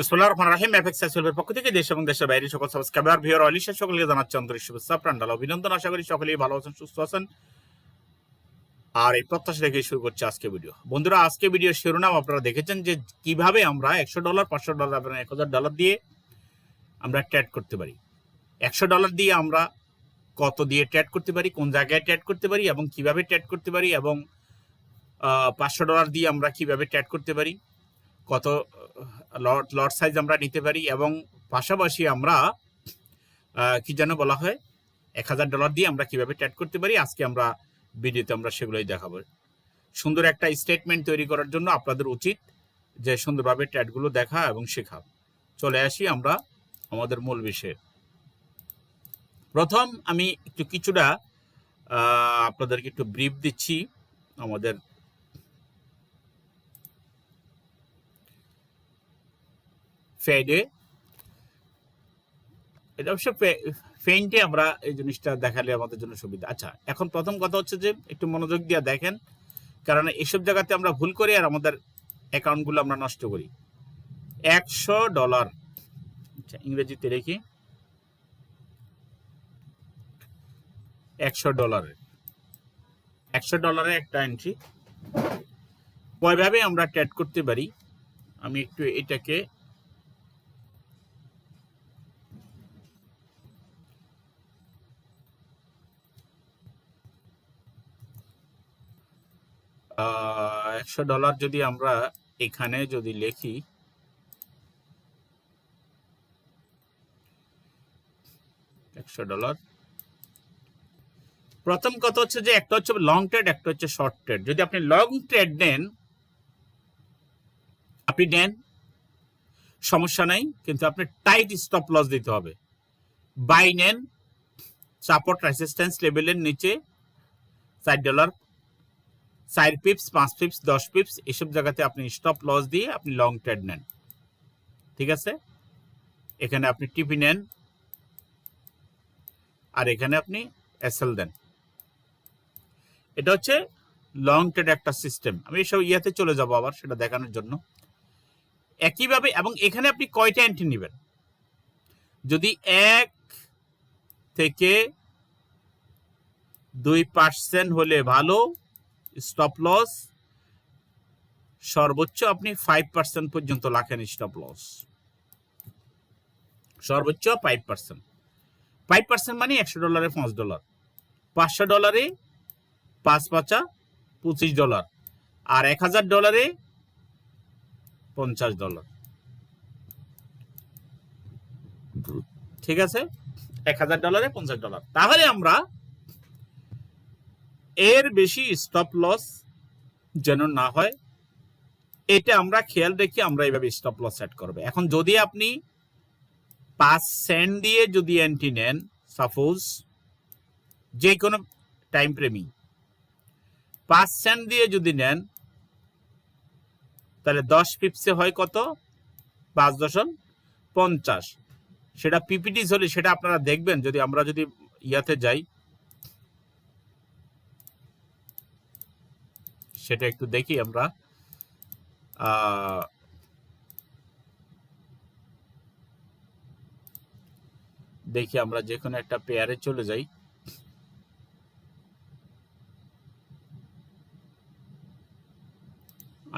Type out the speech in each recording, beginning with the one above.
বিসমুল্লাহ থেকে দেশ এবং দেশের সকল অভিনন্দন। সকলেই ভালো আছেন, সুস্থ আছেন। আর এই শুরু করছি আজকে ভিডিও বন্ধুরা, আজকে শিরোনাম আপনারা দেখেছেন যে কীভাবে আমরা একশো ডলার, পাঁচশো ডলার এবং এক হাজার ডলার দিয়ে আমরা ট্রেড করতে পারি। একশো ডলার দিয়ে আমরা কত দিয়ে ট্রেড করতে পারি, কোন জায়গায় ট্রেড করতে পারি এবং কীভাবে ট্রেড করতে পারি এবং পাঁচশো ডলার দিয়ে আমরা কীভাবে ট্রেড করতে পারি, কত লট লট সাইজ আমরা নিতে পারি এবং পাশাপাশি আমরা কি যেন বলা হয়, এক হাজার ডলার দিয়ে আমরা কীভাবে ট্রেড করতে পারি, আজকে আমরা ভিডিওতে আমরা সেগুলোই দেখাবো। সুন্দর একটা স্টেটমেন্ট তৈরি করার জন্য আপনাদের উচিত যে সুন্দরভাবে ট্রেডগুলো দেখা এবং শেখা। চলে আসি আমরা আমাদের মূল বিষয়ে। প্রথম আমি একটু কিছুটা আপনাদেরকে একটু ব্রিফ দিচ্ছি আমাদের ফেডে এটা অবশ্য ফেইন্টে আমরা এই জিনিসটা দেখালে আমাদের জন্য সুবিধা। আচ্ছা এখন প্রথম কথা হচ্ছে যে একটু মনোযোগ দিয়ে দেখেন, কারণ এসব জায়গাতে আমরা ভুল করি আর আমাদের অ্যাকাউন্টগুলো আমরা নষ্ট করি। একশো ডলার। আচ্ছা ইংরেজিতে দেখি একশো ডলারের একশো ডলারের একটা এন্ট্রি কয়ভাবে আমরা ট্যাড করতে পারি। আমি একটু এটাকে একশো ডলার যদি আমরা এখানে যদি লিখি, একশো ডলার। প্রথম কথা হচ্ছে যে একটা হচ্ছে লং ট্রেড একটা হচ্ছে শর্ট ট্রেড যদি আপনি লং ট্রেড নেন, আপনি নেন, সমস্যা নাই, কিন্তু আপনি টাইট স্টপ লস দিতে হবে। বাই নেন সাপোর্ট রেসিস্ট্যান্স লেভেলের নিচে চার ডলার চার পিপস পাঁচ পিপস দশ পিপস এসব জায়গাতে আপনি স্টপ লস দিয়ে আপনি লং ট্রেড নেন। ঠিক আছে? এখানে আপনি টিপি নেন। আর এখানে আপনি এসএল দেন। এটা হচ্ছে লং ট্রেড একটা সিস্টেম আমি এসব ইয়াতে চলে যাব আবার সেটা দেখানোর জন্য। একইভাবে এবং এখানে আপনি কয়টা এন্ট্রি নেবেন? যদি এক থেকে দুই পার্সেন্ট হলে ভালো স্টপ লস সর্বোচ্চ আপনি ফাইভ পার্সেন্ট পর্যন্ত লাখেন স্টপ লস সর্বোচ্চ ফাইভ পার্সেন্ট ফাইভ পার্সেন্ট মানে একশো ডলারে পাঁচ ডলার পাঁচশো ডলারে পাঁচ পাঁচা পঁচিশ ডলার আর এক হাজার ডলারে পঞ্চাশ ডলার ঠিক আছে? এক হাজার ডলারে পঞ্চাশ ডলার তাহলে আমরা এর বেশি স্টপ লস যেন না হয়, এটা আমরা খেয়াল রেখে আমরা এইভাবে স্টপ লস সেট করব। এখন যদি আপনি পাঁচ সেন্ট দিয়ে যদি এন্ট্রি নেন সাপোজ যে কোনো টাইম প্রেমী পাঁচ সেন্ট দিয়ে যদি নেন, তাহলে দশ পিপসে হয় কত? পাঁচ দশম পঞ্চাশ। সেটা পিপিটিস হলে সেটা আপনারা দেখবেন, যদি আমরা যদি ইয়াতে যাই সেটা একটু দেখি আমরা। দেখি আমরা যে কোনো একটা পেয়ারে চলে যাই।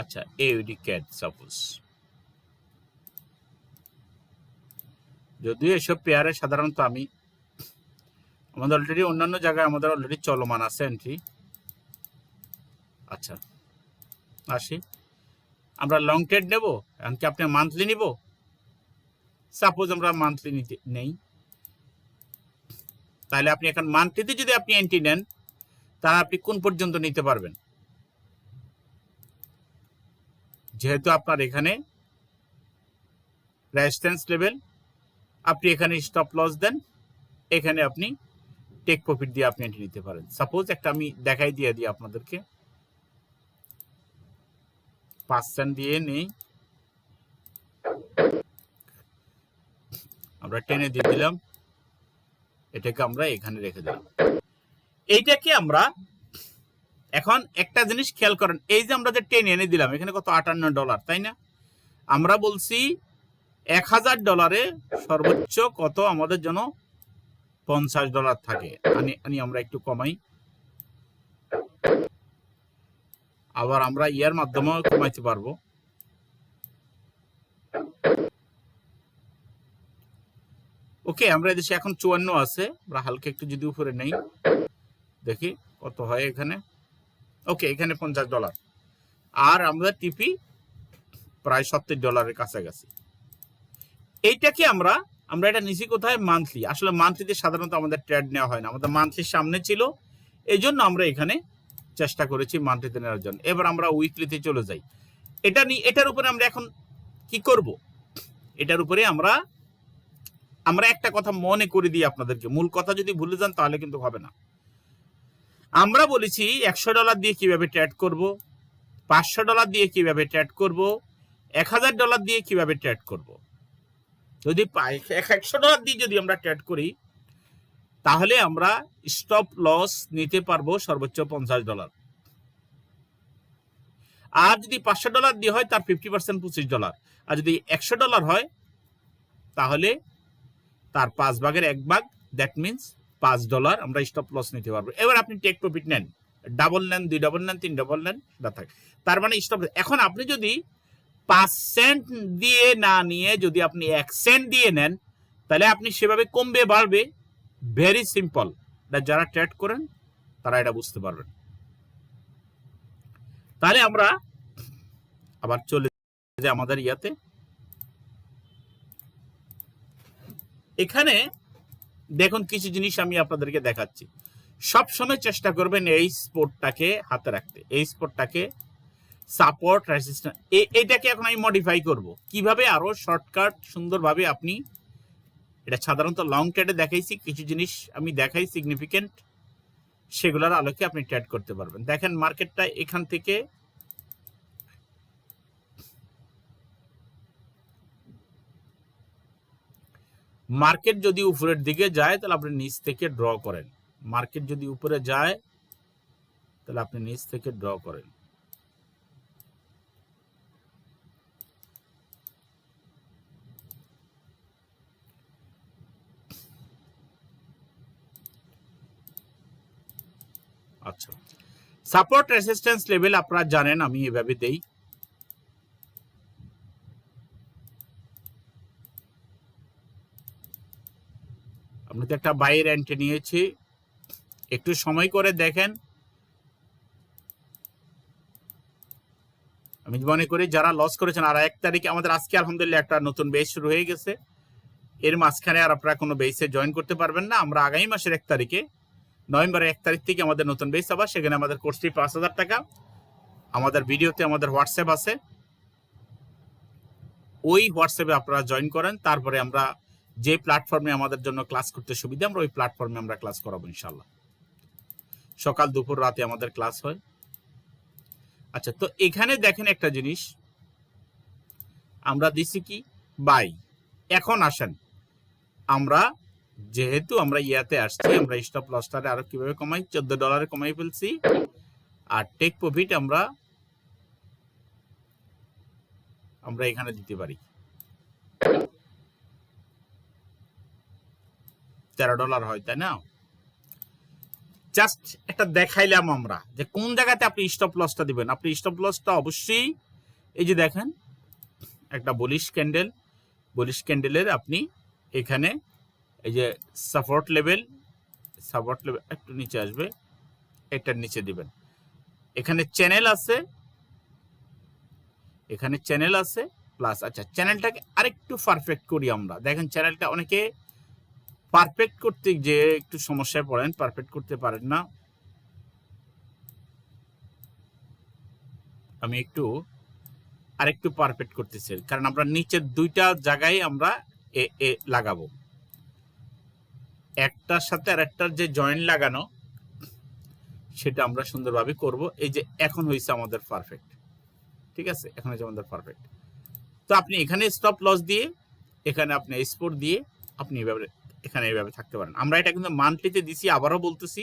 আচ্ছা এউডি ক্যাট সাপোজ যদিও এসব পেয়ারে সাধারণত আমি, আমাদের অলরেডি অন্যান্য জায়গায় আমাদের অলরেডি চলমান আছে এন্ট্রি আচ্ছা। আসি। আমরা লং ট্রেড নেব এমনকি আপনি মান্থলি নিব? সাপোজ আমরা মান্থলি নিতে, নেই। তাহলে আপনি এখন মান্থলিতে যদি আপনি এন্ট্রি নেন, তাহলে আপনি কোন পর্যন্ত নিতে পারবেন? যেহেতু আপনার এখানে রেজিস্ট্যান্স লেভেল আপনি এখানে স্টপ লস দেন, এখানে আপনি টেক প্রফিট দিয়ে আপনি এন্ট্রি নিতে পারেন। সাপোজ একটা আমি দেখাই দিয়ে দিই আপনাদেরকে। পার্সেন্ট দিয়ে নেই। আমরা টেনে দিয়ে দিলাম। এটাকে আমরা এখানে রেখে দিলাম। এইটাকে আমরা এখন একটা জিনিস খেয়াল করেন, এই যে আমরা যে টেন এনে দিলাম, এখানে কত? আটান্ন ডলার, তাই না? আমরা বলছি এক হাজার ডলারে সর্বোচ্চ কত আমাদের জন্য? পঞ্চাশ ডলার থাকে। আনি আমরা একটু কমাই। আবার আমরা ইয়ার মাধ্যমেও কমাইতে পারব। ওকে, আমরা এদেশে এখন চুয়ান্ন আছে, আমরা হালকা একটু যদি উপরে নেই। দেখি কত হয় এখানে। ওকে, এখানে পঞ্চাশ ডলার। আর আমরা টিপি প্রায় সত্তর ডলারের কাছাকাছি। এইটাকে আমরা আমরা এটা নিছি কোথায়? মান্থলি আসলে মান্থলিতে সাধারণত আমাদের ট্রেড নেওয়া হয় না। আমাদের মান্থলির সামনে ছিল। এই জন্য আমরা এখানে চেষ্টা করেছি মান্থলিতে নেওয়ার জন্য। এবার আমরা উইকলিতে চলে যাই। এটা নিয়ে এটার উপরে আমরা এখন কি করব? এটার উপরে আমরা আমরা একটা কথা মনে করে দিই আপনাদেরকে। মূল কথা যদি ভুলে যান তাহলে কিন্তু হবে না। আমরা বলেছি একশো ডলার দিয়ে কীভাবে ট্রেড করব, পাঁচশো ডলার দিয়ে কীভাবে ট্রেড করব, এক হাজার ডলার দিয়ে কীভাবে ট্রেড করব। যদি একশো ডলার দিয়ে যদি আমরা ট্রেড করি তাহলে আমরা স্টপ লস নিতে পারব সর্বোচ্চ পঞ্চাশ ডলার আর যদি পাঁচশো ডলার দিয়ে হয়, তার ফিফটি পার্সেন্ট পঁচিশ ডলার আর যদি একশো ডলার হয়, তাহলে তার পাঁচ ভাগের এক ভাগ দ্যাট মিনস পাঁচ ডলার আমরা স্টপ লস নিতে পারব। এবার আপনি টেক প্রফিট নেন। ডাবল নেন, দুই ডাবল নেন, তিন ডাবল নেন সেটা থাকে। তার মানে স্টপ এখন আপনি যদি পাঁচ সেন্ট দিয়ে না নিয়ে যদি আপনি এক সেন্ট দিয়ে নেন, তাহলে আপনি সেভাবে কমবে, বাড়বে। ভেরি সিম্পল এটা যারা ট্রেড করেন, তারা এটা বুঝতে পারবেন। তাহলে আমরা আবার চলে যে আমাদের ইয়াতে। এখানে দেখুন কিছু জিনিস আমি আপনাদেরকে দেখাচ্ছি। সব সময় চেষ্টা করবেন এই স্পোর্টটাকে হাতে রাখতে। এই স্পোর্টটাকে সাপোর্ট রেসিস্ট্যান্ট এইটাকে এখন আমি মডিফাই করব। কীভাবে আরও শর্টকাট সুন্দরভাবে আপনি এটা সাধারণত লং ট্রেডে দেখাইছি, কিছু জিনিস আমি দেখাই সিগনিফিকেন্ট সেগুলোর আলোকে আপনি ট্রেড করতে পারবেন। দেখেন মার্কেটটা এখান থেকে মার্কেট যদি উপরের দিকে যায়, তাহলে আপনি নিচ থেকে ড্র করেন। মার্কেট যদি উপরে যায়, তাহলে আপনি নিচ থেকে ড্র করেন। আচ্ছা। সাপোর্ট রেসিস্ট্যান্স লেভেল আপনারা জানেন, আমি এভাবে দেই। আপনি তো একটা বাইরের এন্ট্রি নিয়েছি। একটু সময় করে দেখেন। আমি মনে করি যারা লস করেছেন, আর এক তারিখে আমাদের আজকে আলহামদুলিল্লাহ একটা নতুন বেস শুরু হয়ে গেছে। এর মাঝখানে আর আপনারা কোনো বেসে জয়েন করতে পারবেন না। আমরা আগামী মাসের এক তারিখে নভেম্বরের এক তারিখ থেকে আমাদের নতুন বেস আবার, সেখানে আমাদের কোর্স ফি পাঁচ হাজার টাকা। আমাদের ভিডিওতে আমাদের হোয়াটসঅ্যাপ আছে। ওই হোয়াটসঅ্যাপে আপনারা জয়েন করেন, তারপরে আমরা যে প্ল্যাটফর্মে আমাদের জন্য ক্লাস করতে সুবিধা, আমরা ওই প্ল্যাটফর্মে আমরা ক্লাস করাবো ইনশাল্লাহ সকাল, দুপুর, রাতে আমাদের ক্লাস হয়। আচ্ছা তো এখানে দেখেন একটা জিনিস। আমরা দিছি কি? বাই এখন আসেন। আমরা যেহেতু আমরা ইয়াতে আসছি, আমরা স্টপ লসটারে আরও কীভাবে কমাই? চোদ্দ ডলারে কমাই ফেলছি। আর টেক প্রফিট আমরা আমরা এখানে দিতে পারি। তেরো ডলার হয়, তাই না? জাস্ট একটা দেখাইলাম আমরা যে কোন জায়গাতে আপনি স্টপ লসটা দিবেন। আপনি স্টপ লসটা অবশ্যই, এই যে দেখেন, একটা বলিশ ক্যান্ডেল বলিশ ক্যান্ডেলের আপনি এখানে এই যে সাপোর্ট লেভেল সাপোর্ট লেভেল একটু নিচে আসবে, এটার নিচে দিবেন। এখানে চ্যানেল আছে, এখানে চ্যানেল আছে প্লাস আচ্ছা চ্যানেলটাকে আরেকটু পারফেক্ট করি আমরা। দেখেন চ্যানেলটা অনেকে পারফেক্ট করতে যে একটু সমস্যায় পড়েন পারফেক্ট করতে পারেন না। আমি একটু, আরেকটু পারফেক্ট করতেছি। কারণ আমরা নিচের দুইটা জায়গায় আমরা এ এ লাগাবো। একটার সাথে আরেকটার যে জয়েন্ট লাগানো, সেটা আমরা সুন্দরভাবে করব। এই যে এখন হয়েছে আমাদের পারফেক্ট ঠিক আছে? এখন হয়েছে আমাদের পারফেক্ট তো আপনি এখানে স্টপ লস দিয়ে, এখানে আপনি স্পোর্ট দিয়ে, আপনি এভাবে, এখানে এইভাবে থাকতে পারেন। আমরা এটা কিন্তু মান্থলিতে দিছি, আবারও বলতেছি।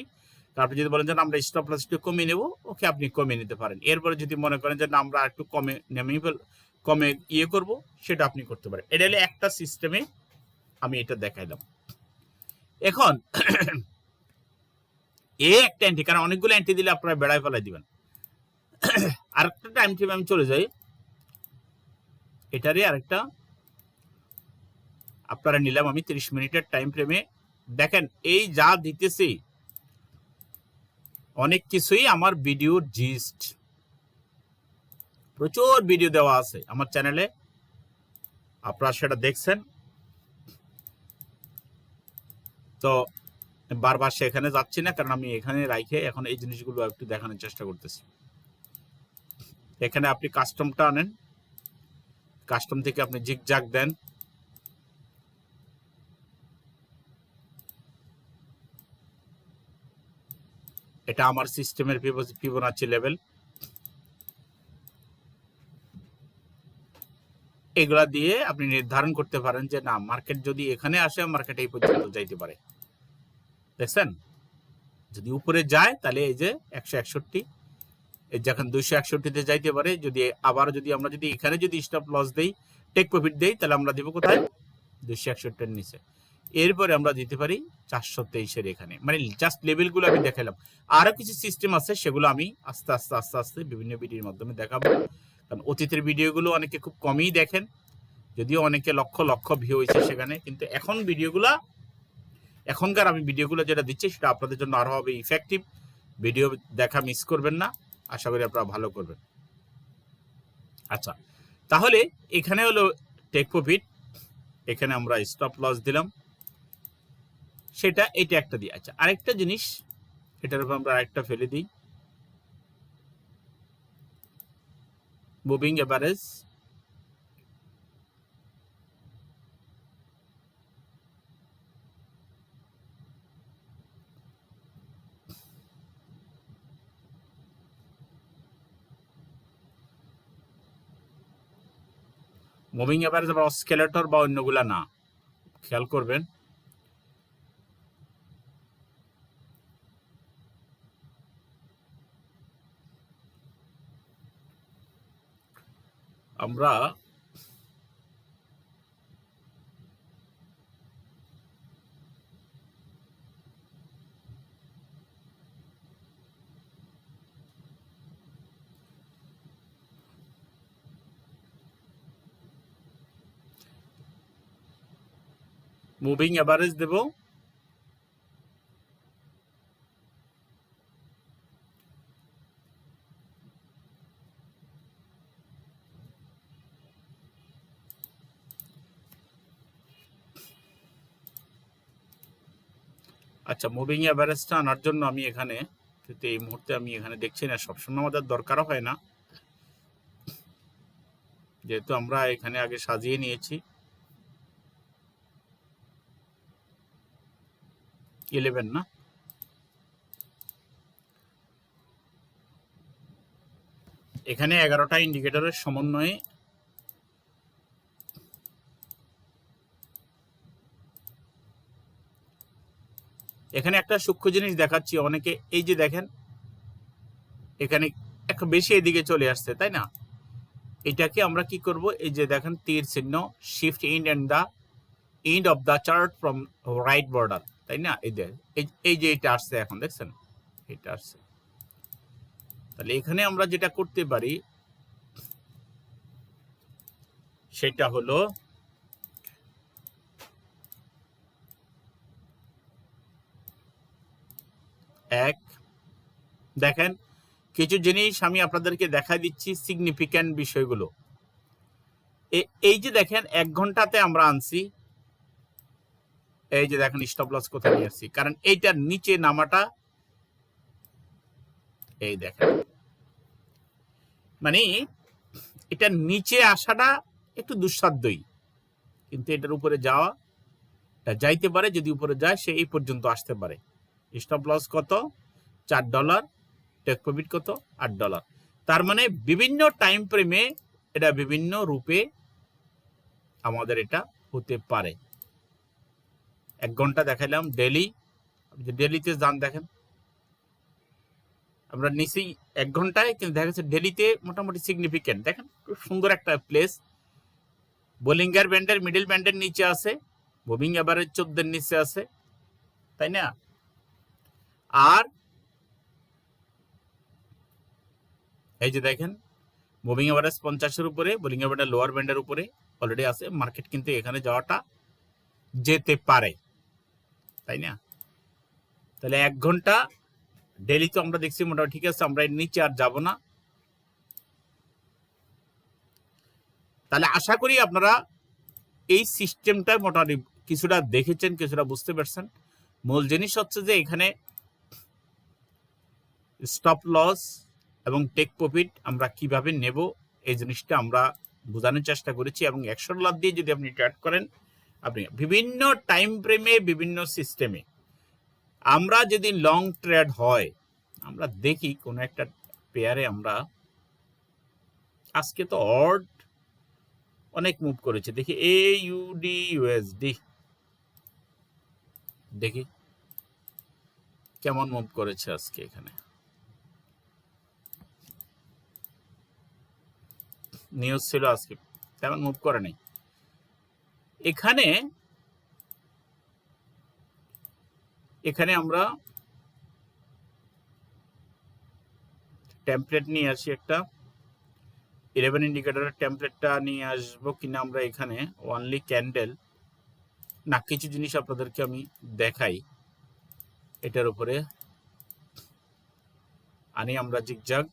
তারপরে যদি বলেন যে আমরা স্টপ লস একটু কমিয়ে নেব, ওকে, আপনি কমিয়ে নিতে পারেন। এরপরে যদি মনে করেন যে আমরা একটু কমে, নেমে ফেল, কমে ইয়ে করব, সেটা আপনি করতে পারেন। এটা হলে একটা সিস্টেমে আমি এটা দেখাইলাম। এখন এ একটা এন্ট্রি কারণ অনেকগুলো এন্ট্রি দিলে আপনারা বেড়ায় ফেলাই দিবেন। আরেকটা টাইম ফ্রেম আমি চলে যাই। এটারই আরেকটা। আপনারা নিলাম আমি তিরিশ মিনিটের টাইম ফ্রেমে দেখেন, এই যা দিতেছি, অনেক কিছুই আমার ভিডিওর জিস্ট প্রচুর ভিডিও দেওয়া আছে আমার চ্যানেলে আপনারা সেটা দেখছেন। তো বারবার সেখানে যাচ্ছি না, কারণ আমি এখানে রাইখে এখন এই জিনিসগুলো একটু দেখানোর চেষ্টা করতেছি। এখানে আপনি কাস্টমটা আনেন। কাস্টম থেকে আপনি জিগজাগ দেন। এটা আমার সিস্টেমের ফিবোনাচি লেভেল এগুলা দিয়ে আপনি নির্ধারণ করতে পারেন যে না মার্কেট যদি এখানে আসে মার্কেট এই পর্যন্ত যাইতে পারে। দেখছেন? যদি উপরে যায়, তাহলে এই যে একশো একষট্টি, এই যখন দুইশো একষট্টিতে যাইতে পারে। যদি আবার যদি আমরা যদি এখানে যদি স্টপ লস দেই টেক প্রফিট দেই, তাহলে আমরা দিব কোথায়? দুইশো একষট্টির নিচে। এরপরে আমরা দিতে পারি চারশো তেইশের এখানে। মানে জাস্ট লেভেলগুলো আমি দেখালাম। আরও কিছু সিস্টেম আছে, সেগুলো আমি আস্তে আস্তে আস্তে আস্তে বিভিন্ন ভিডিওর মাধ্যমে দেখাবো। কারণ অতীতের ভিডিওগুলো অনেকে খুব কমই দেখেন। যদিও অনেকে লক্ষ লক্ষ ভিউ হয়েছে সেখানে, কিন্তু এখন ভিডিওগুলা, এখনকার আমি ভিডিওগুলো যেটা দিচ্ছি সেটা আপনাদের জন্য আরও হবে ইফেক্টিভ ভিডিও দেখা মিস করবেন না, আশা করি আপনারা ভালো করবেন। আচ্ছা তাহলে এখানে হলো টেক প্রফিট এখানে আমরা স্টপ লস দিলাম। সেটা, এটা একটা দিই আচ্ছা আরেকটা জিনিস, এটার উপর আমরা আরেকটা ফেলে দিই। মুভিং এভারেজ মুভিং এভারেজ বা স্কেলেটর বা অন্যগুলা না। খেয়াল করবেন। আমরা মুভিং এভারেজ দেব। আচ্ছা মুভিং এভারেজটা আনার জন্য আমি এখানে কিন্তু এই মুহূর্তে আমি এখানে দেখছি না, সবসময় আমাদের দরকারও হয় না। যেহেতু আমরা এখানে আগে সাজিয়ে নিয়েছি। ইলেভেন না? এখানে এগারোটা ইন্ডিকেটরের সমন্বয়ে এখানে একটা সূক্ষ্ম জিনিস দেখাচ্ছি, অনেকে এই যে দেখেন, এখানে একটু বেশি এদিকে চলে আসছে, তাই না? এটাকে আমরা কি করব? এই যে দেখেন, তীর চিহ্ন shift in and the end of the chart from right border তাই না? এই যে এই যে এটা আসছে এখন, দেখছেন? এটা আসছে। তাহলে এখানে আমরা যেটা করতে পারি, সেটা হলো এক। দেখেন, কিছু জিনিস আমি আপনাদেরকে দেখাই দিচ্ছি সিগনিফিক্যান্ট বিষয়গুলো। এই যে দেখেন, এক ঘন্টাতে আমরা আনছি। এই যে দেখেন স্টপ লস কোথায় নিয়ে আসছি? কারণ এইটার নিচে নামাটা, এই দেখেন। মানে এটার নিচে আসাটা একটু দুঃসাধ্যই। কিন্তু এটার উপরে যাওয়া, যাইতে পারে, যদি উপরে যায়, সে এই পর্যন্ত আসতে পারে। স্টপ লস কত? চার ডলার টেক প্রফিট কত? আট ডলার তার মানে বিভিন্ন টাইম ফ্রেমে এটা বিভিন্ন রূপে আমাদের এটা হতে পারে। এক ঘণ্টা দেখাইলাম ডেলি ডেলিতে যান, দেখেন। আমরা নিচেই এক ঘন্টায়, কিন্তু দেখা যাচ্ছে ডেলিতে মোটামুটি সিগনিফিকেন্ট দেখেন, খুব সুন্দর একটা প্লেস বোলিঙ্গার ব্যান্ডের মিডিল ব্যান্ডের নিচে আছে। মুভিং এভারেজ চোদ্দের নিচে আছে। তাই না? আর এই যে দেখেন মুভিং এভারেজ পঞ্চাশের উপরে বোলিং এভারেজ লোয়ার ব্যান্ডের উপরে অলরেডি আছে। মার্কেট কিন্তু এখানে যাওয়াটা যেতে পারে। তাই না? তাহলে এক ঘণ্টা ডেলি তো আমরা দেখছি মোটামুটি ঠিক আছে, আমরা এর নিচে আর যাব না। তাহলে আশা করি আপনারা এই সিস্টেমটা মোটামুটি কিছুটা দেখেছেন, কিছুটা বুঝতে পারছেন। মূল জিনিস হচ্ছে যে এখানে স্টপ লস এবং টেক প্রফিট আমরা কীভাবে নেব এই জিনিসটা আমরা বোঝানোর চেষ্টা করেছি এবং একশো ডলার দিয়ে যদি আপনি ট্রেড করেন, আপনি বিভিন্ন টাইম ফ্রেমে বিভিন্ন সিস্টেমে আমরা যদি লং ট্রেড হয়, আমরা দেখি কোনো একটা পেয়ারে আমরা আজকে তো অড অনেক মুভ করেছে। দেখি এ ইউডি ইউএসডি দেখি কেমন মুভ করেছে আজকে এখানে। নিউজ ছিল আজকে, তেমন মুভ করে নাই। এখানে এখানে আমরা টেমপ্লেট নিয়ে আসি একটা। ইলেভেন ইন্ডিকেটরের টেমপ্লেটটা নিয়ে আসব কিনা আমরা এখানে ওয়ানলি ক্যান্ডেল না, কিছু জিনিস আপনাদেরকে আমি দেখাই। এটার উপরে, আনি আমরা জিগজাগ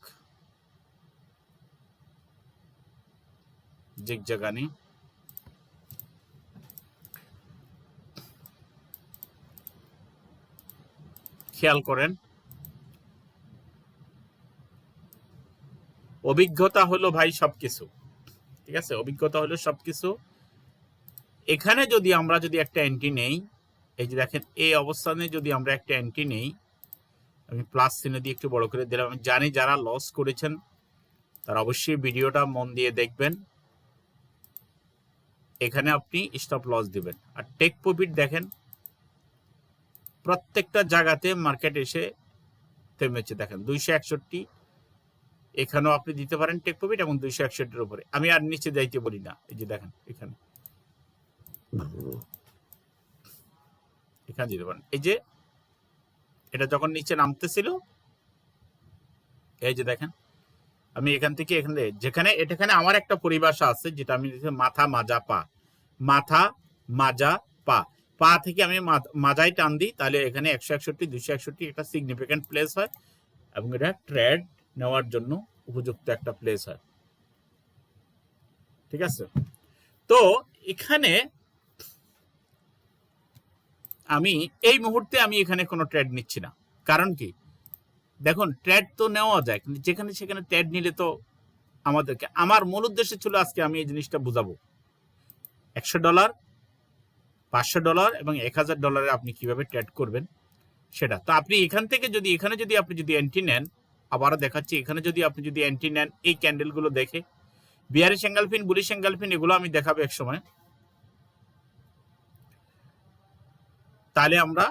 জিগজাগ আনি খেয়াল করেন। অভিজ্ঞতা হলো ভাই সবকিছু। ঠিক আছে? অভিজ্ঞতা হলো সবকিছু। এখানে যদি আমরা যদি একটা অ্যান্টি নেই, এই যে দেখেন, এই অবস্থানে যদি আমরা একটা অ্যান্টি নেই, আমি প্লাস চিহ্ন দিয়ে একটু বড় করে দিলাম। আমি জানি যারা লস করেছেন, তারা অবশ্যই ভিডিওটা মন দিয়ে দেখবেন। এখানে আপনি স্টপ লস দিবেন। আর টেক প্রফিট দেখেন, প্রত্যেকটা জায়গাতে মার্কেট এসে থেমেছে দেখেন। দুইশো একষট্টি, এখানেও আপনি দিতে পারেন টেক প্রফিট এবং দুইশো একষট্টির উপরে। আমি আর নিচে যাইতে বলি না, এই যে দেখেন, এখানে। এখানে দিতে পারেন। এই যে, এটা যখন নিচে নামতেছিল, এই যে দেখেন আমি এখান থেকে এখানে, যেখানে, এটাখানে আমার একটা পরিভাষা আছে, যেটা আমি মাথা মাজা পা। মাথা মাজা পা। পা থেকে আমি মাজায় টান দিই, তাহলে এখানে একশো একষট্টি, দুশো একষট্টি একটা সিগনিফিক্যান্ট প্লেস হয় এবং এটা ট্রেড নেওয়ার জন্য উপযুক্ত একটা প্লেস হয়। ঠিক আছে? তো এখানে আমি, এই মুহূর্তে আমি এখানে কোনো ট্রেড নিচ্ছি না। কারণ কি? দেখুন ট্রেড তো নেওয়া যায়, কিন্তু যেখানে সেখানে ট্যাড নিলে তো আমাদেরকে, আমার মূল উদ্দেশ্য ছিল আজকে আমি এই জিনিসটা বুঝাবো। একশো ডলার, পাঁচশো ডলার এবং এক হাজার ডলারে আপনি কীভাবে ট্যাড করবেন সেটা। তো আপনি এখান থেকে যদি, এখানে যদি আপনি যদি অ্যান্টি নেন, আবারও দেখাচ্ছি, এখানে যদি আপনি যদি অ্যান্টি নেন, এই ক্যান্ডেলগুলো দেখে, বিহারি সেঙ্গালফিন, বুলি সেঙ্গালফিন, এগুলো আমি দেখাবো এক সময়। তাহলে আমরা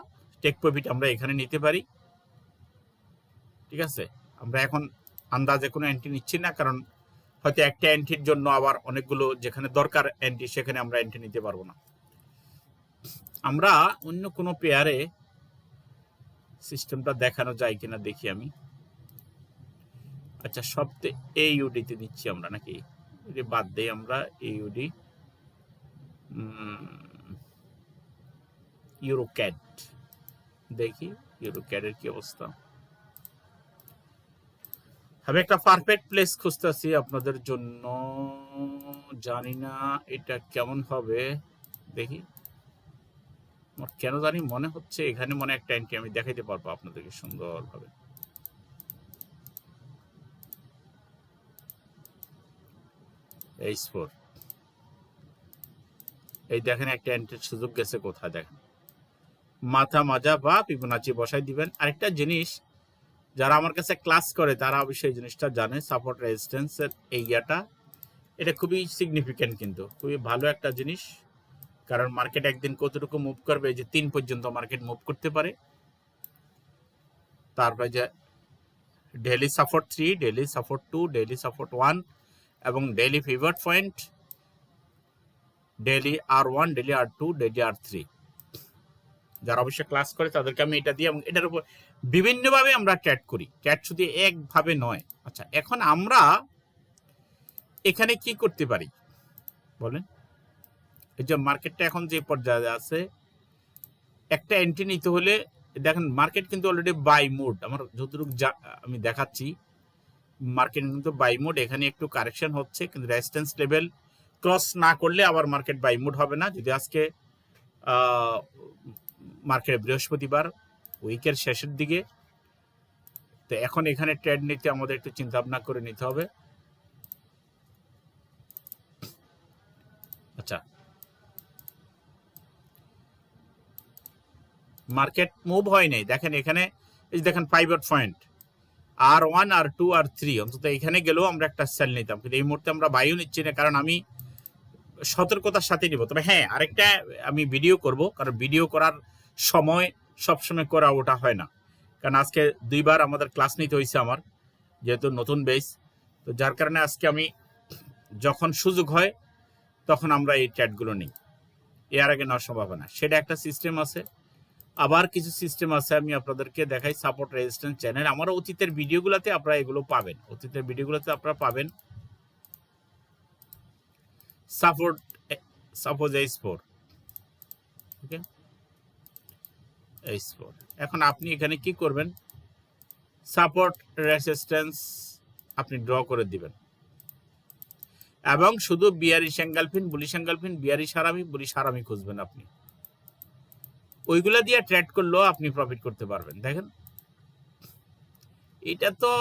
টেক প্রফিট আমরা এখানে নিতে পারি। ঠিক আছে? আমরা এখন আন্দাজে কোনো অ্যান্টি নিচ্ছি না, কারণ হয়তো একটা অ্যান্টির জন্য আবার অনেকগুলো যেখানে দরকার অ্যান্টি সেখানে আমরা অ্যান্টি নিতে পারব না। আমরা অন্য কোনো পেয়ারে সিস্টেমটা দেখানো যায় কিনা দেখি আমি। আচ্ছা সবতে এই ইউডিতে দিচ্ছি আমরা নাকি? বাদ দেই আমরা এই ইউডি ইউরোক্যাড দেখি ইউরোক্যাডের কি অবস্থা? আমি একটা পারফেক্ট প্লেস খুঁজতেছি আপনাদের জন্য। জানি না এটা কেমন হবে। দেখি। আমার কেন জানি মনে হচ্ছে এখানে মনে একটা অ্যান্টি আমি দেখাইতে পারব আপনাদেরকে সুন্দরভাবে। এইচ ফোর এই দেখেন একটা অ্যান্টির সুযোগ গেছে কোথায় দেখেন। মাথা মাজা বা পিপুনাচি বসাই দিবেন। আরেকটা জিনিস যারা আমার কাছে ক্লাস করে, তারা অবশ্যই এই জিনিসটা জানে। সাপোর্ট রেজিস্ট্যান্সের এই ইয়াটা এটা খুবই সিগনিফিক্যান্ট কিন্তু। খুবই ভালো একটা জিনিস। কারণ মার্কেট একদিন কতটুকু মুভ করবে যে তিন পর্যন্ত মার্কেট মুভ করতে পারে। তারপরে যে daily support three daily support two daily support one এবং daily pivot point daily R one daily R two daily R three যারা অবশ্যই ক্লাস করে তাদেরকে আমি এটা দিই এবং এটার উপর বিভিন্নভাবে আমরা ট্যাট করি। ট্যাট শুধু একভাবে নয়। আচ্ছা এখন আমরা এখানে কি করতে পারি? বলেন। এই যে মার্কেটটা এখন যে পর্যায়ে আছে, একটা এন্ট্রি নিতে হলে, দেখেন মার্কেট কিন্তু অলরেডি বাই মোড আমার যতটুকু যা- আমি দেখাচ্ছি মার্কেট কিন্তু বাই মোড এখানে একটু কারেকশন হচ্ছে, কিন্তু রেজিস্ট্যান্স লেভেল ক্রস না করলে আবার মার্কেট বাই মোড হবে না। যদি আজকে মার্কেট বৃহস্পতিবার উইকের শেষের দিকে। তো এখন এখানে ট্রেড নিতে আমাদের একটু চিন্তা ভাবনা করে নিতে হবে। আচ্ছা। মার্কেট মুভ হয় নাই। দেখেন এখানে, এই দেখেন pivot point R one R two R three অন্তত এখানে গেলেও আমরা একটা সেল নিতাম। কিন্তু এই মুহূর্তে আমরা বায়ু নিচ্ছি না, কারণ আমি সতর্কতার সাথে নিব। তবে হ্যাঁ আরেকটা আমি ভিডিও করব, কারণ ভিডিও করার সময় সবসময় করা ওটা হয় না। কারণ আজকে দুইবার আমাদের ক্লাস নিতে হয়েছে আমার, যেহেতু নতুন বেস তো যার কারণে আজকে আমি যখন সুযোগ হয়, তখন আমরা এই চ্যাটগুলো নিই। এর আগে নেওয়ার সম্ভাবনা। সেটা একটা সিস্টেম আছে। আবার কিছু সিস্টেম আছে, আমি আপনাদেরকে দেখাই সাপোর্ট রেজিস্ট্যান্স চ্যানেল আমার অতীতের ভিডিওগুলোতে আপনারা এগুলো পাবেন। অতীতের ভিডিওগুলোতে আপনারা পাবেন support suppose H four okay H এখন আপনি এখানে কি করবেন? সাপোর্ট রেসিস্ট্যান্স আপনি ড্র করে দিবেন। এবং শুধু বিয়ারি স্যাঙ্গালফিন বুলি স্যাঙ্গালফিন বিয়ারি সারামি, বুলি সারামি খুঁজবেন আপনি। ওইগুলা দিয়ে ট্রেড করলেও আপনি প্রফিট করতে পারবেন, দেখেন। এটা তো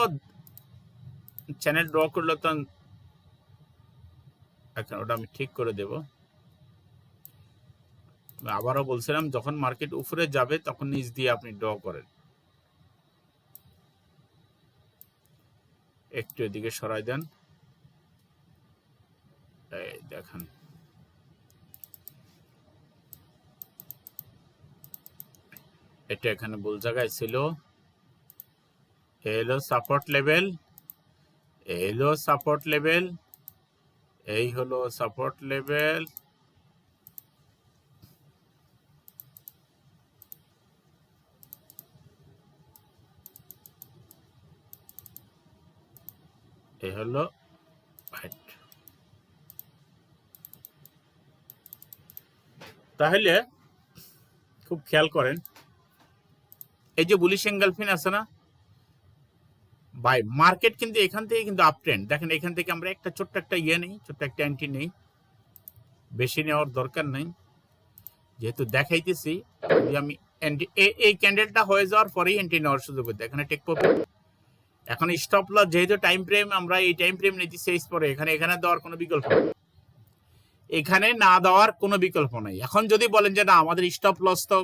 চ্যানেল ড্র করলে তো এখন ওটা আমি ঠিক করে দেব। আবারও বলছিলাম, যখন মার্কেট উপরে যাবে, তখন নিচ দিয়ে আপনি ড্র করেন। একটু এদিকে সরাই দেন। দেখেন। এটা এখানে ভুল জায়গায় ছিল। এলো সাপোর্ট লেভেল এলো সাপোর্ট লেভেল এই হলো সাপোর্ট লেভেল এই হলো height। তাহলে খুব খেয়াল করেন, এই যে বুলি সেঙ্গালফিন আছে না? ভাই মার্কেট কিন্তু এখান থেকে কিন্তু আপ ট্রেন্ড দেখেন, এখান থেকে আমরা একটা ছোট্ট একটা ইয়ে নেই, ছোট্ট একটা অ্যান্টি নেই। বেশি নেওয়ার দরকার নেই। যেহেতু দেখাইতেছি, যদি আমি এই ক্যান্ডেলটা হয়ে যাওয়ার পরেই এন্ট্রি নেওয়ার সুযোগ এখানে টেক প্রফিট এখন স্টপ লস যেহেতু টাইম ফ্রেম আমরা এই টাইম ফ্রেম নিতে শেষ পরে এখানে এখানে দেওয়ার কোনো বিকল্প নেই। এখানে না দেওয়ার কোনো বিকল্প নাই। এখন যদি বলেন যে, না, আমাদের স্টপ লস তো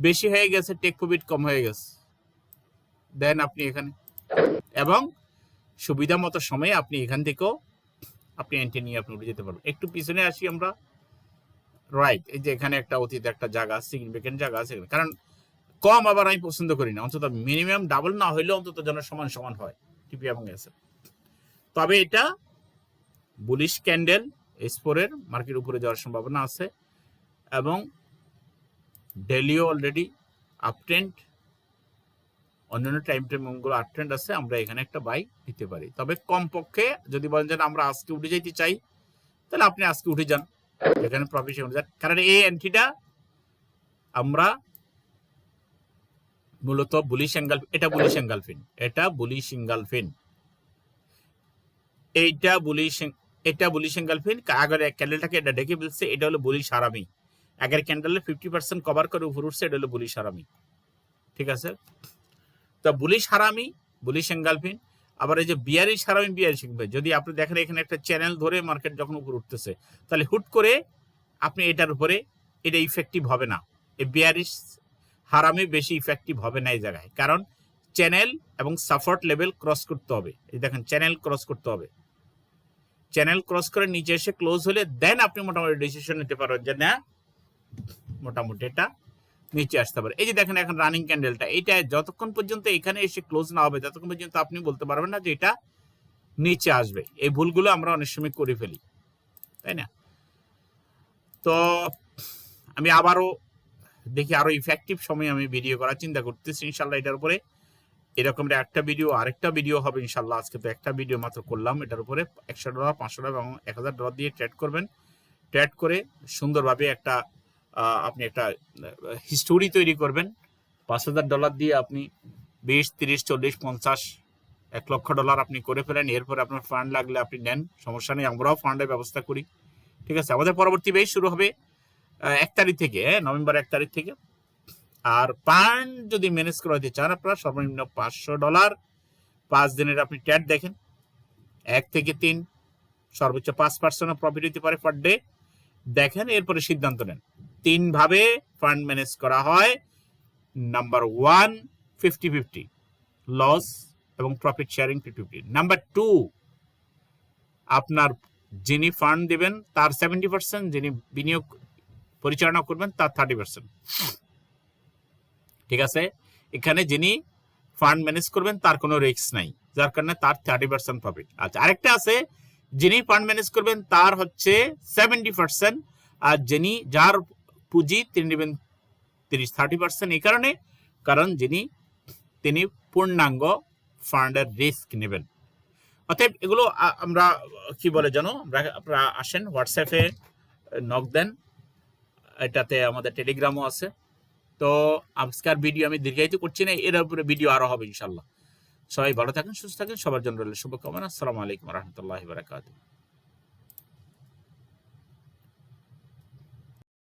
বেশি হয়ে গেছে টেক প্রফিট কম হয়ে গেছে। দেন আপনি এখানে। এবং সুবিধা মতো সময়ে আপনি এখান থেকেও আপনি এন্ট্রি নিয়ে আপনি উঠে যেতে পারবেন। একটু পিছনে আসি আমরা। রাইট এই যে এখানে একটা অতীত একটা জায়গা সিগনিফিকেন্ট জায়গা আছে। কারণ কম আবার আমি পছন্দ করি না। অন্তত মিনিমাম ডাবল না হইলেও অন্তত যেন সমান সমান হয়, টিপি এবং এসে তবে এটা বুলিশ ক্যান্ডেল এসপোরের মার্কেট উপরে যাওয়ার সম্ভাবনা আছে এবং ডেলিও অলরেডি আপট্রেন্ড অন্যান্য টাইম ফ্রেমগুলো আপট্রেন্ড আছে, আমরা এখানে একটা বাই নিতে পারি। তবে কমপক্ষে যদি বলেন যে আমরা আজকে উঠে যেতে চাই, তাহলে আপনি আজকে উঠে যান। এখানে প্রফিট কারণ এই এন্ট্রিটা আমরা মূলত বুলি সিঙ্গাল এটা বুলি সিঙ্গালফিন এটা বুলি সিঙ্গালফিন এইটা বুলি সিং- এটা বুলি সিঙ্গালফিন আগের ক্যান্ডেলটাকে এটা ডেকে ফেলছে, এটা হলো বুলি সারামি আগের ক্যান্ডেলে ফিফটি পার্সেন্ট কভার করে উপর উঠছে, এটা হলো বুলি সারামি ঠিক আছে? তো বুলি সারামি বুলি সিঙ্গালফিন আবার এই যে বিয়ারি সারামি বিয়ারি সিঙ্গাল যদি আপনি দেখেন এখানে একটা চ্যানেল ধরে মার্কেট যখন উপর উঠতেছে, তাহলে হুট করে আপনি এটার উপরে, এটা ইফেক্টিভ হবে না। এই বিয়ারিশ হারামে বেশি ইফেক্টিভ হবে না এই জায়গায়। কারণ চ্যানেল এবং সাপোর্ট লেভেল ক্রস করতে হবে। এই দেখেন চ্যানেল ক্রস করতে হবে। চ্যানেল ক্রস করে নিচে এসে ক্লোজ হলে দেন আপনি মোটামুটি ডিসিশন নিতে পারবেন যে, না, মোটামুটি এটা নিচে আসতে পারে। এই যে দেখেন এখন রানিং ক্যান্ডেলটা এটা যতক্ষণ পর্যন্ত এখানে এসে ক্লোজ না হবে, ততক্ষণ পর্যন্ত আপনি বলতে পারবেন না যে, এটা নিচে আসবে। এই ভুলগুলো আমরা অনেক সময় করে ফেলি। তাই না? তো আমি আবারও দেখি আরও ইফেক্টিভ সময় আমি ভিডিও করার চিন্তা করতেছি, ইনশাল্লাহ এটার উপরে। এরকম একটা ভিডিও আরেকটা ভিডিও হবে ইনশাল্লাহ। আজকে তো একটা ভিডিও মাত্র করলাম, এটার উপরে একশো ডলার পাঁচশো ডলার এবং এক হাজার ডলার দিয়ে ট্রেড করবেন। ট্রেড করে সুন্দরভাবে একটা আপনি একটা হিস্টোরি তৈরি করবেন। পাঁচ হাজার ডলার দিয়ে আপনি বিশ, তিরিশ, চল্লিশ, পঞ্চাশ, এক লক্ষ ডলার আপনি করে ফেলেন। এরপরে আপনার ফান্ড লাগলে আপনি নেন, সমস্যা নেই, আমরাও ফান্ডের ব্যবস্থা করি। ঠিক আছে? আমাদের পরবর্তী বেশ শুরু হবে এক তারিখ থেকে হ্যাঁ, নভেম্বর এক তারিখ থেকে। আর ফান্ড যদি ম্যানেজ করাতে চান আপনারা সর্বনিম্ন পাঁচশো ডলার। পাঁচ দিনের আপনি ট্যাট দেখেন। এক থেকে তিন সর্বোচ্চ পাঁচ পার্সেন্ট প্রফিট হতে পারে পার ডে দেখেন এরপরে সিদ্ধান্ত নেন। তিন ভাবে ফান্ড ম্যানেজ করা হয়। Number one fifty fifty loss এবং profit sharing fifty fifty number two আপনার যিনি ফান্ড দিবেন তার সেভেন্টি পার্সেন্ট যিনি বিনিয়োগ পরিচালনা করবেন তার থার্টি পার্সেন্ট ঠিক আছে? এখানে যিনি ফান্ড ম্যানেজ করবেন, তার কোনো রিস্ক নাই। যার কারণে তার থার্টি পার্সেন্ট প্রফিট আচ্ছা আরেকটা আছে, যিনি ফান্ড ম্যানেজ করবেন, তার হচ্ছে সেভেন্টি পার্সেন্ট আর যিনি যার পুঁজি তিনি নেবেন তিরিশ থার্টি পার্সেন্ট এই কারণে, কারণ যিনি, তিনি পূর্ণাঙ্গ ফান্ডের রিস্ক নেবেন। অতএব এগুলো আমরা কি বলে জানো? আমরা, আপনারা আসেন, হোয়াটসঅ্যাপে নক দেন। এটাতে আমাদের টেলিগ্রামও আছে। তো আজকের ভিডিও আমি দীর্ঘায়িত করছি না, এর উপরে ভিডিও আরও হবে ইনশাল্লাহ সবাই ভালো থাকেন, সুস্থ থাকেন, সবার জন্য রইল শুভকামনা। আসসালামু আলাইকুম রহমতুল্লাহ বারাকাতুহ।